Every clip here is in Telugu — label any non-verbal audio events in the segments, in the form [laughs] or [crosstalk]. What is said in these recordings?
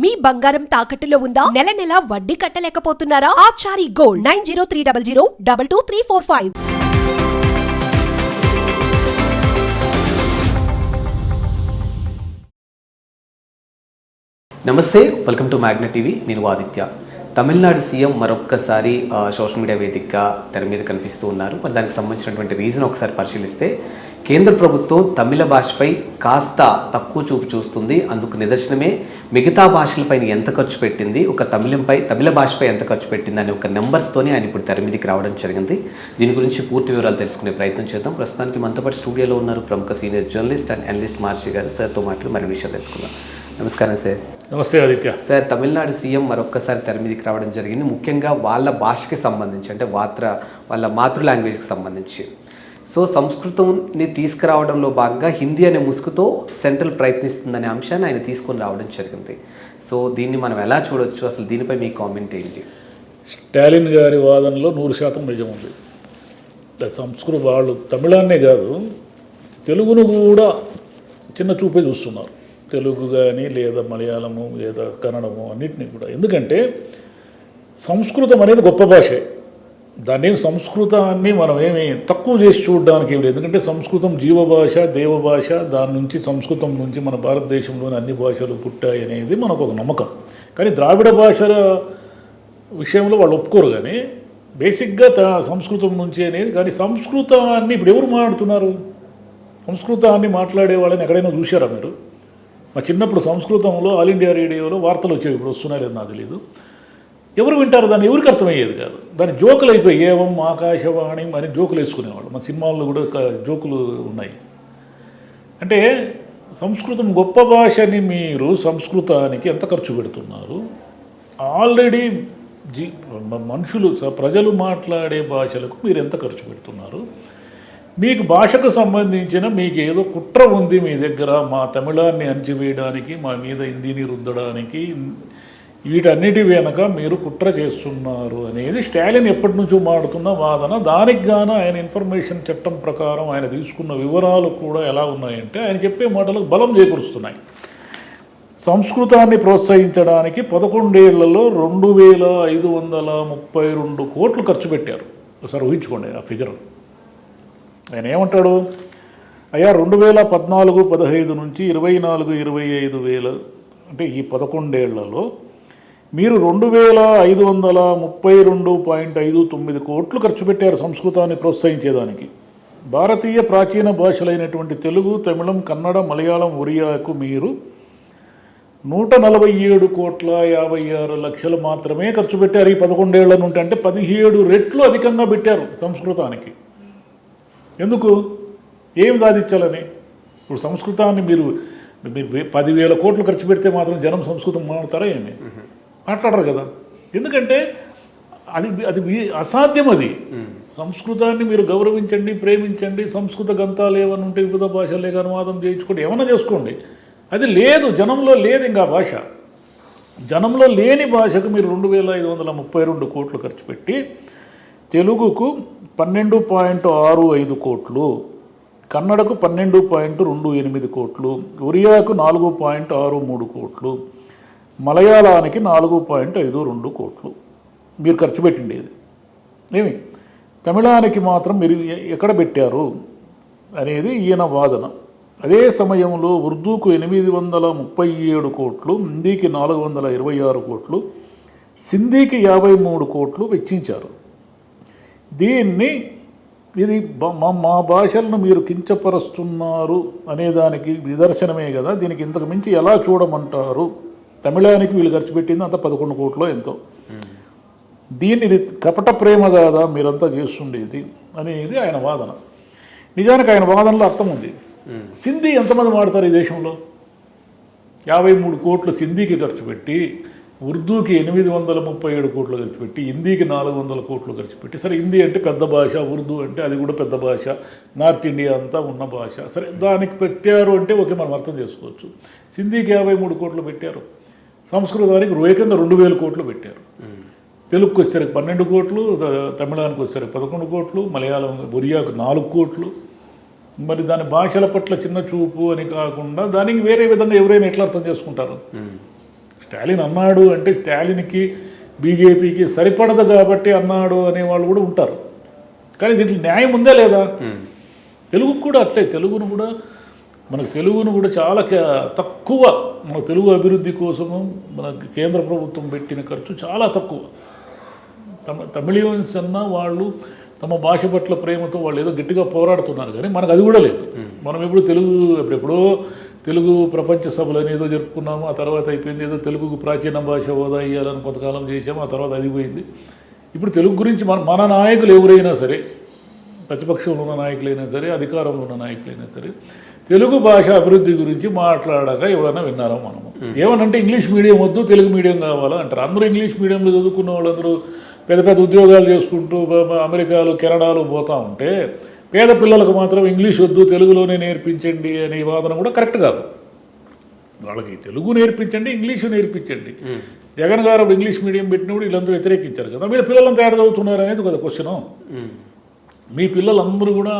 మీ బంగారం తాకట్టులో ఉందా? నెల నెల వడ్డీ కట్టలేకపోతున్నారా? Achari gold nine zero three double zero double two three four five. నమస్తే వెల్కమ్ టు మ్యాగ్నెట్ టీవీ. నేను ఆదిత్య. తమిళనాడు సీఎం మరొక్కసారి సోషల్ మీడియా వేదికగా తెర మీద కనిపిస్తూ ఉన్నారు. మరి దానికి సంబంధించినటువంటి రీజన్ ఒకసారి పరిశీలిస్తే కేంద్ర ప్రభుత్వం తమిళ భాషపై కాస్త తక్కువ చూపు చూస్తుంది. అందుకు నిదర్శనమే మిగతా భాషలపైన ఎంత ఖర్చు పెట్టింది ఒక తమిళంపై తమిళ భాషపై ఎంత ఖర్చు పెట్టింది అనే ఒక నెంబర్స్తోనే ఆయన ఇప్పుడు తెర మీదకి రావడం జరిగింది. దీని గురించి పూర్తి వివరాలు తెలుసుకునే ప్రయత్నం చేద్దాం. ప్రస్తుతానికి మనతో పాటు స్టూడియోలో ఉన్నారు ప్రముఖ senior journalist and analyst Maharshi garu. సార్తో మాట్లాడి మరిన్ని విషయాలు తెలుసుకుందాం. నమస్కారం సార్ నమస్తే ఆదిత్య. సార్ తమిళనాడు సీఎం మరొక్కసారి తెర మీదకి రావడం జరిగింది. ముఖ్యంగా వాళ్ళ భాషకి సంబంధించి అంటే వాత్ర వాళ్ళ మాతృ లాంగ్వేజ్కి సంబంధించి. సో సంస్కృతంని తీసుకురావడంలో భాగంగా హిందీ అనే ముసుగుతో సెంట్రల్ ప్రయత్నిస్తుందనే అంశాన్ని ఆయన తీసుకొని రావడం జరిగింది. సో దీన్ని మనం ఎలా చూడొచ్చు? అసలు దీనిపై మీ కామెంట్ ఏంటి? స్టాలిన్ గారి వాదనలో నూరు శాతం నిజం ఉంది. సంస్కృత వాళ్ళు తమిళాన్నే కాదు తెలుగును కూడా చిన్న చూపే చూస్తున్నారు. తెలుగు కానీ లేదా మలయాళము లేదా కన్నడము అన్నిటినీ కూడా. ఎందుకంటే సంస్కృతం అనేది గొప్ప భాషే. దాన్ని సంస్కృతాన్ని మనం ఏమి తక్కువ చేసి చూడడానికి ఏమి లేదు. ఎందుకంటే సంస్కృతం జీవభాష దేవభాష దాని నుంచి సంస్కృతం నుంచి మన భారతదేశంలోని అన్ని భాషలు పుట్టాయి అనేది మనకు ఒక నమ్మకం. కానీ ద్రావిడ భాషల విషయంలో వాళ్ళు ఒప్పుకోరు కానీ బేసిక్గా త సంస్కృతం నుంచి అనేది కానీ సంస్కృతాన్ని ఇప్పుడు ఎవరు మాట్లాడుతున్నారు? సంస్కృతాన్ని మాట్లాడే వాళ్ళని ఎక్కడైనా చూశారా మీరు? మా చిన్నప్పుడు సంస్కృతంలో ఆల్ ఇండియా రేడియోలో వార్తలు వచ్చేవి ఇప్పుడు వస్తున్నాయి లేదు నాకు తెలియదు ఎవరు వింటారు దాన్ని? ఎవరికి అర్థమయ్యేది కాదు. దాని జోకులు అయిపోయి ఏవం ఆకాశవాణి అని జోకులు వేసుకునేవాళ్ళు. మన సినిమాల్లో కూడా జోకులు ఉన్నాయి. అంటే సంస్కృతం గొప్ప భాషని మీరు సంస్కృతానికి ఎంత ఖర్చు పెడుతున్నారు? ఆల్రెడీ జీ మనుషులు స- ప్రజలు మాట్లాడే భాషలకు మీరు ఎంత ఖర్చు పెడుతున్నారు? మీకు భాషకు సంబంధించిన మీకు ఏదో కుట్ర ఉంది మీ దగ్గర. మా తమిళాన్ని అణచివేయడానికి మా మీద హిందీని రుద్దడానికి వీటన్నిటి వెనక మీరు కుట్ర చేస్తున్నారు అనేది స్టాలిన్ ఎప్పటి నుంచో మాడుతున్న వాదన. దానికి గాను ఆయన ఇన్ఫర్మేషన్ చట్టం ప్రకారం ఆయన తీసుకున్న వివరాలు కూడా ఎలా ఉన్నాయంటే ఆయన చెప్పే మాటలకు బలం చేకూరుస్తున్నాయి. సంస్కృతాన్ని ప్రోత్సహించడానికి పదకొండేళ్ళలో రెండు వేల ఐదు వందల ముప్పై రెండు కోట్లు ఖర్చు పెట్టారు. ఒకసారి ఊహించుకోండి ఆ ఫిగర్ ఆయన ఏమంటాడు? అయ్యా రెండు వేల పద్నాలుగు పదహైదు నుంచి ఇరవై నాలుగు ఇరవై ఐదు వేల అంటే ఈ పదకొండేళ్ళలో మీరు రెండు వేల ఐదు వందల ముప్పై రెండు పాయింట్ ఐదు తొమ్మిది కోట్లు ఖర్చు పెట్టారు సంస్కృతాన్ని ప్రోత్సహించేదానికి. భారతీయ ప్రాచీన భాషలైనటువంటి తెలుగు తమిళం కన్నడ మలయాళం ఒరియాకు మీరు నూట నలభై ఏడు కోట్ల యాభై ఆరు లక్షలు మాత్రమే ఖర్చు పెట్టారు ఈ పదకొండేళ్ళ నుండి. అంటే పదిహేడు రెట్లు అధికంగా పెట్టారు సంస్కృతానికి. ఎందుకు? ఏమి సాధించాలని? ఇప్పుడు సంస్కృతాన్ని మీరు పదివేల కోట్లు ఖర్చు పెడితే మాత్రం జనం సంస్కృతం మాడతారా ఏమి? మాట్లాడరు కదా. ఎందుకంటే అది అది మీ అసాధ్యం అది. సంస్కృతాన్ని మీరు గౌరవించండి ప్రేమించండి సంస్కృత గ్రంథాలు ఏమైనా ఉంటే వివిధ భాషలే అనువాదం చేయించుకోండి ఏమైనా చేసుకోండి. అది లేదు జనంలో లేదు ఇంకా భాష. జనంలో లేని భాషకు మీరు రెండు వేల ఐదు వందల ముప్పై రెండు కోట్లు ఖర్చు పెట్టి తెలుగుకు పన్నెండు పాయింట్ ఆరు ఐదు కోట్లు కన్నడకు పన్నెండు పాయింట్ రెండు ఎనిమిది కోట్లు ఒరియాకు నాలుగు పాయింట్ ఆరు మూడు కోట్లు మలయాళానికి నాలుగు పాయింట్ ఐదు రెండు కోట్లు. మీరు ఖర్చు పెట్టిండేది ఏమి? తమిళానికి మాత్రం మీరు ఎక్కడ పెట్టారు అనేది ఈయన వాదన. అదే సమయంలో ఉర్దూకు ఎనిమిది వందల ముప్పై ఏడు కోట్లు హిందీకి నాలుగు వందల ఇరవై ఆరు కోట్లు సింధీకి యాభై మూడు కోట్లు వెచ్చించారు. దీన్ని ఇది మా మా భాషలను మీరు కించపరుస్తున్నారు అనేదానికి నిదర్శనమే కదా దీనికి ఇంతకు మించి ఎలా చూడమంటారు? తమిళానికి వీళ్ళు ఖర్చు పెట్టింది అంత పదకొండు కోట్లో ఎంతో. దీన్ని ఇది కపట ప్రేమ కాదా? మీరంతా చేస్తుండేది అనేది ఆయన వాదన. నిజానికి ఆయన వాదనలో అర్థం ఉంది. సింధీ ఎంతమంది వాడతారు ఈ దేశంలో? యాభై మూడు కోట్లు సింధీకి ఖర్చు పెట్టి ఉర్దూకి ఎనిమిది వందల ముప్పై ఏడు కోట్లు ఖర్చు పెట్టి హిందీకి నాలుగు వందల కోట్లు ఖర్చు పెట్టి సరే హిందీ అంటే పెద్ద భాష ఉర్దూ అంటే అది కూడా పెద్ద భాష నార్త్ ఇండియా అంతా ఉన్న భాష. సరే దానికి పెట్టారు అంటే ఓకే మనం అర్థం చేసుకోవచ్చు. సింధీకి యాభై మూడు కోట్లు పెట్టారు. సంస్కృతానికి ఏకంగా రెండు వేల కోట్లు పెట్టారు. తెలుగుకి వచ్చేసరికి పన్నెండు కోట్లు తమిళానికి వచ్చేసరికి పదకొండు కోట్లు మలయాళం ఒరియాకు నాలుగు కోట్లు. మరి దాని భాషల పట్ల చిన్న చూపు అని కాకుండా దానికి వేరే విధంగా ఎవరైనా ఎట్లా అర్థం చేసుకుంటారు? స్టాలిన్ అన్నాడు అంటే స్టాలిన్కి బీజేపీకి సరిపడదు కాబట్టి అన్నాడు అనే వాళ్ళు కూడా ఉంటారు. కానీ దీంట్లో న్యాయం ఉందా లేదా? తెలుగుకు కూడా అట్లే. తెలుగును కూడా మనకు తెలుగును కూడా చాలా తక్కువ మన తెలుగు అభివృద్ధి కోసము మన కేంద్ర ప్రభుత్వం పెట్టిన ఖర్చు చాలా తక్కువ. తమ తమిళియన్స్ అన్న వాళ్ళు తమ భాష పట్ల ప్రేమతో వాళ్ళు ఏదో గట్టిగా పోరాడుతున్నారు కానీ మనకు అది కూడా లేదు. మనం ఎప్పుడు తెలుగు ఎప్పుడెప్పుడో తెలుగు ప్రపంచ సభలు ఏదో జరుపుకున్నాము ఆ తర్వాత అయిపోయింది ఏదో తెలుగుకు ప్రాచీన భాష హోదా ఇవ్వాలని కొంతకాలం చేసాము ఆ తర్వాత అది పోయింది. ఇప్పుడు తెలుగు గురించి మన మన నాయకులు ఎవరైనా సరే ప్రతిపక్షంలో ఉన్న నాయకులైనా సరే అధికారంలో ఉన్న నాయకులైనా సరే తెలుగు భాష అభివృద్ధి గురించి మాట్లాడగా ఎవరైనా విన్నారా మనము? ఏమనంటే ఇంగ్లీష్ మీడియం వద్దు తెలుగు మీడియం కావాలా అంటారు. అందరూ ఇంగ్లీష్ మీడియంలో చదువుకున్న వాళ్ళందరూ పెద్ద పెద్ద ఉద్యోగాలు చేసుకుంటూ అమెరికాలు కెనడాలు పోతా ఉంటే పేద పిల్లలకు మాత్రం ఇంగ్లీష్ వద్దు తెలుగులోనే నేర్పించండి అనే వాదన కూడా కరెక్ట్ కాదు. వాళ్ళకి తెలుగు నేర్పించండి ఇంగ్లీషు నేర్పించండి. జగన్ గారు ఇంగ్లీష్ మీడియం పెట్టినప్పుడు వీళ్ళందరూ వ్యతిరేకించారు కదా. వీళ్ళ పిల్లలంతా ఏడ చదువుతున్నారు అనేది కదా క్వశ్చను. మీ పిల్లలందరూ కూడా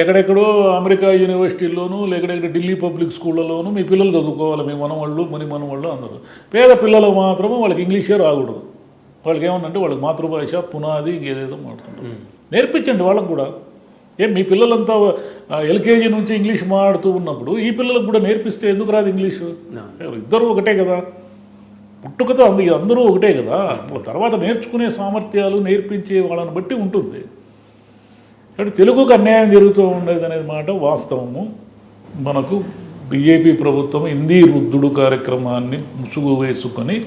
ఎక్కడెక్కడో అమెరికా యూనివర్సిటీల్లోనూ లేకడెక్కడ ఢిల్లీ పబ్లిక్ స్కూళ్ళలోనూ మీ పిల్లలు చదువుకోవాలి మీ మనవాళ్ళు ముని మనవాళ్ళు అందరూ. పేద పిల్లలు మాత్రము వాళ్ళకి ఇంగ్లీషే రాకూడదు. వాళ్ళకి ఏమన్నంటే వాళ్ళకి మాతృభాష పునాది ఏదేదో మాట్లాడుతుంటారు నేర్పించండి వాళ్ళకు కూడా. ఏం మీ పిల్లలంతా ఎల్కేజీ నుంచి ఇంగ్లీష్ మాట్లాడుతూ ఉన్నప్పుడు ఈ పిల్లలకు కూడా నేర్పిస్తే ఎందుకు రాదు ఇంగ్లీషు? ఇద్దరు ఒకటే కదా. పుట్టుకతో అంద అందరూ ఒకటే కదా. తర్వాత నేర్చుకునే సామర్థ్యాలు నేర్పించే వాళ్ళని బట్టి ఉంటుంది. కాబట్టి తెలుగుకు అన్యాయం జరుగుతూ ఉండేది అనేది మాట వాస్తవము. మనకు బీజేపీ ప్రభుత్వం హిందీ రుద్దుడు కార్యక్రమాన్ని ముసుగు వేసుకొని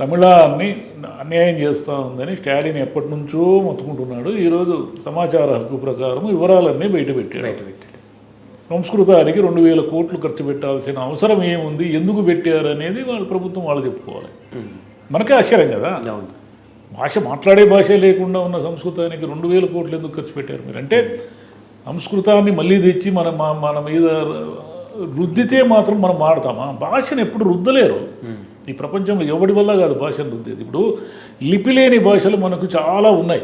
తమిళాన్ని అన్యాయం చేస్తూ ఉందని స్టాలిన్ ఎప్పటి నుంచో మొత్తుకుంటున్నాడు. ఈరోజు సమాచార హక్కు ప్రకారం వివరాలన్నీ బయటపెట్టాడు బయట పెట్టాడు. సంస్కృతానికి రెండు వేల కోట్లు ఖర్చు పెట్టాల్సిన అవసరం ఏముంది? ఎందుకు పెట్టారు అనేది వాళ్ళ ప్రభుత్వం వాళ్ళు చెప్పుకోవాలి. మనకే ఆశ్చర్యం కదా? అవును. భాష మాట్లాడే భాష లేకుండా ఉన్న సంస్కృతానికి రెండు వేల కోట్లు ఎందుకు ఖర్చు పెట్టారు మీరు? అంటే సంస్కృతాన్ని మళ్ళీ తెచ్చి మన మన మీద రుద్దితే మాత్రం మనం మాడతామా భాషను ఎప్పుడు రుద్దలేరు. ఈ ప్రపంచంలో ఎవడి వల్ల కాదు భాషను రుద్దేది? ఇప్పుడు లిపి లేని భాషలు మనకు చాలా ఉన్నాయి.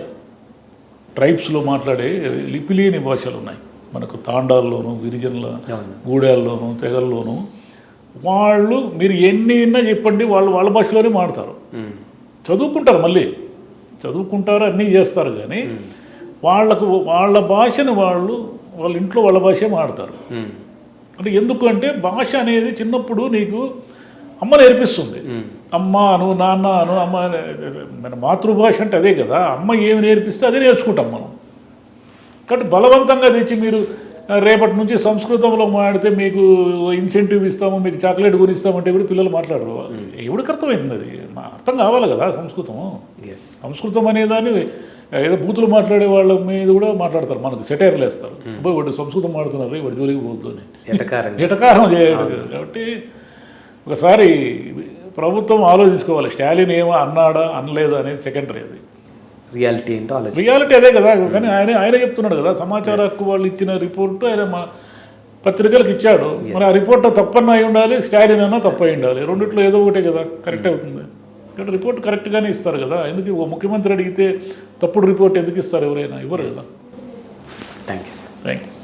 ట్రైబ్స్లో మాట్లాడే లిపి లేని భాషలు ఉన్నాయి. మనకు తాండాల్లోనూ గిరిజనుల. గూడాల్లోనూ తెగల్లోనూ వాళ్ళు మీరు ఎన్ని విన్నా చెప్పండి వాళ్ళు వాళ్ళ భాషలోనే మాడతారు. చదువుకుంటారు మళ్ళీ. చదువుకుంటారు అన్నీ చేస్తారు కానీ వాళ్ళకు వాళ్ళ భాషను వాళ్ళు వాళ్ళ ఇంట్లో వాళ్ళ భాషే మాడతారు. అంటే ఎందుకు అంటే భాష అనేది చిన్నప్పుడు నీకు అమ్మ నేర్పిస్తుంది. అమ్మ అను నాన్న అను అమ్మ మన మాతృభాష అంటే అదే కదా. అమ్మ ఏమి నేర్పిస్తే అదే నేర్చుకుంటాం మనం. కాబట్టి బలవంతంగా తెచ్చి మీరు రేపటి నుంచి సంస్కృతంలో మాడితే మీకు ఇన్సెంటివ్ ఇస్తాము మీకు చాక్లెట్ కొనిస్తామంటే కూడా పిల్లలు మాట్లాడరు. ఎవడికి అర్థమైంది అది? అర్థం కావాలి కదా సంస్కృతం. సంస్కృతం అనేదాన్ని ఏదో బూతులు మాట్లాడే వాళ్ళ మీద కూడా మాట్లాడతారు. మనకు సెటైర్లు వేస్తారు. అబ్బాయి వాడు సంస్కృతం మాడుతున్నారు వాడు జోలికి ఎటకారంగా [laughs] ఎటకారం చేయడు. కాబట్టి ఒకసారి ప్రభుత్వం ఆలోచించుకోవాలి. స్టాలిన్ ఏమో అన్నాడా అనలేదా అనేది సెకండరీ అది. రియాలిటీ ఏంటో ఆలోచన. రియాలిటీ అదే కదా కానీ ఆయన ఆయన చెప్తున్నాడు కదా సమాచార హక్కు వాళ్ళు ఇచ్చిన రిపోర్టు ఆయన మా పత్రికలకు ఇచ్చాడు. మరి ఆ రిపోర్ట్ తప్పన్న అయి ఉండాలి స్టాలిన్ అన్నా తప్పు అయి ఉండాలి. రెండిట్లో ఏదో ఒకటే కదా కరెక్ట్ అవుతుంది. ఇక్కడ రిపోర్ట్ కరెక్ట్గానే ఇస్తారు కదా ఎందుకు ఓ ముఖ్యమంత్రి అడిగితే తప్పుడు రిపోర్ట్ ఎందుకు ఇస్తారు ఎవరైనా? ఇవ్వరు కదా? Thank you thank you